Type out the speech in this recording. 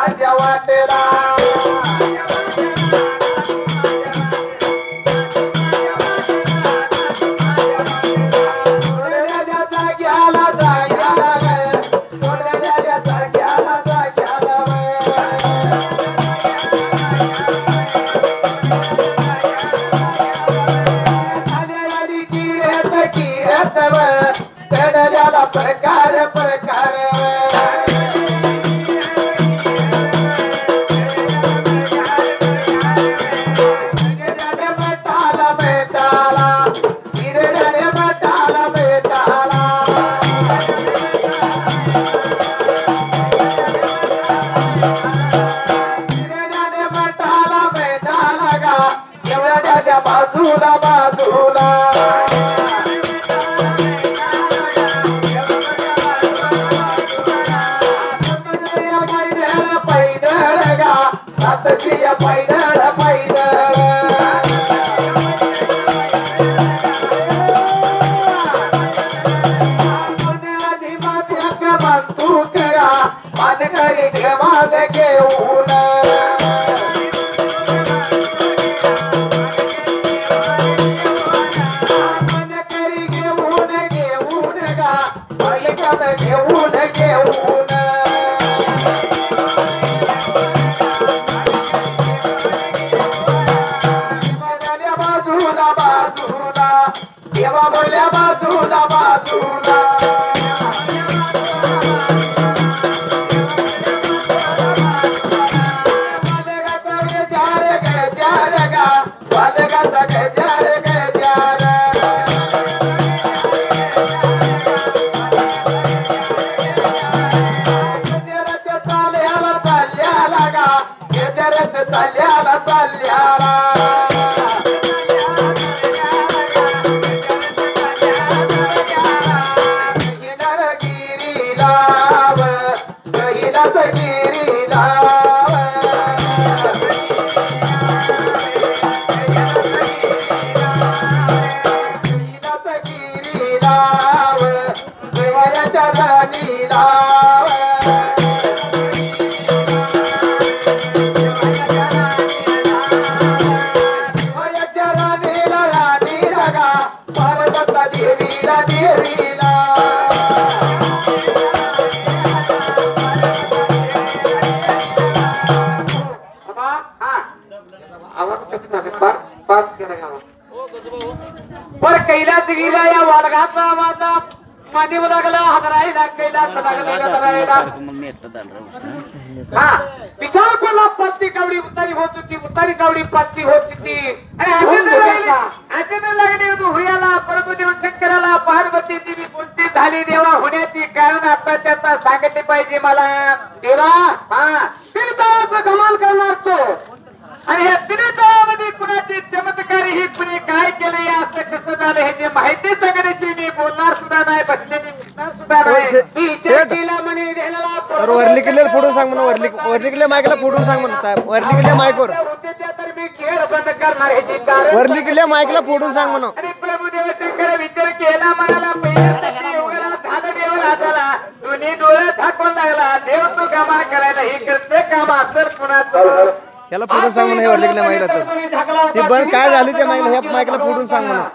व चढल्याला प्रकार प्रकार शिरड्याने मटाला बेटाला गा. एवढ्या पैदळ पैदळ. पानकरी देवाद घेऊन पानकरी घेऊन घेऊन गा बालिकात घेऊन घेऊन देवाच्या बाजूला बाजूला देवा बोल्या बाजूला बाजूला वादगाचा चालल्याला चालल्या. लाव देवाच्या राणी लाव देवाच्या राणीला राणीला गा पार्वता देवीला देवीला आवाज कसं पार पार केला बर कैलास गेला या वालगाचा आवाज. मानेव लागला हदरायला कैलास लागला हा विचार कोला पत्ती कावडी उतारी होत होती उतारी कावडी पत्ती होत होती. लागले तू हुयाला परमदेव शंकराला पार्वती देवी कोणती झाली देवा होण्याची कारण आता त्याचा सांगितले पाहिजे मला. देवा हा तीर्थाचा कमाल करणार तो. आणि या तीर्थामध्ये कुणाचे चमत्कार ही कुणी काय केलंय असं कसं झालं हे जे माहिती सांगण्याची मी बोलणार सुद्धा नाही बसलेली दिसणार सुद्धा नाही. मी विचार. केला म्हणे तर वरली किल्ल्याला फोडून सांग म्हणा वरली वरली किल्ल्या मायकला फोडून सांग म्हणता वरली किल्ल्या मायकवर होते त्या तर मी खेळ बंद करणार ह्याची कारण वरली किल्ल्या मायकला फोडून सांग म्हणा. आणि प्रभुदेव शंकर विचार केला योगाला झालं देव दोन्ही डोळे लागला. देव तो कामा करायला हे करते काम असर कुणाचं याला फोडून सांग म्हणा हे वरली किल्ल्या मायकला तर ती बंद काय झाली त्या मायकला ह्या मायकला फोडून सांग म्हणा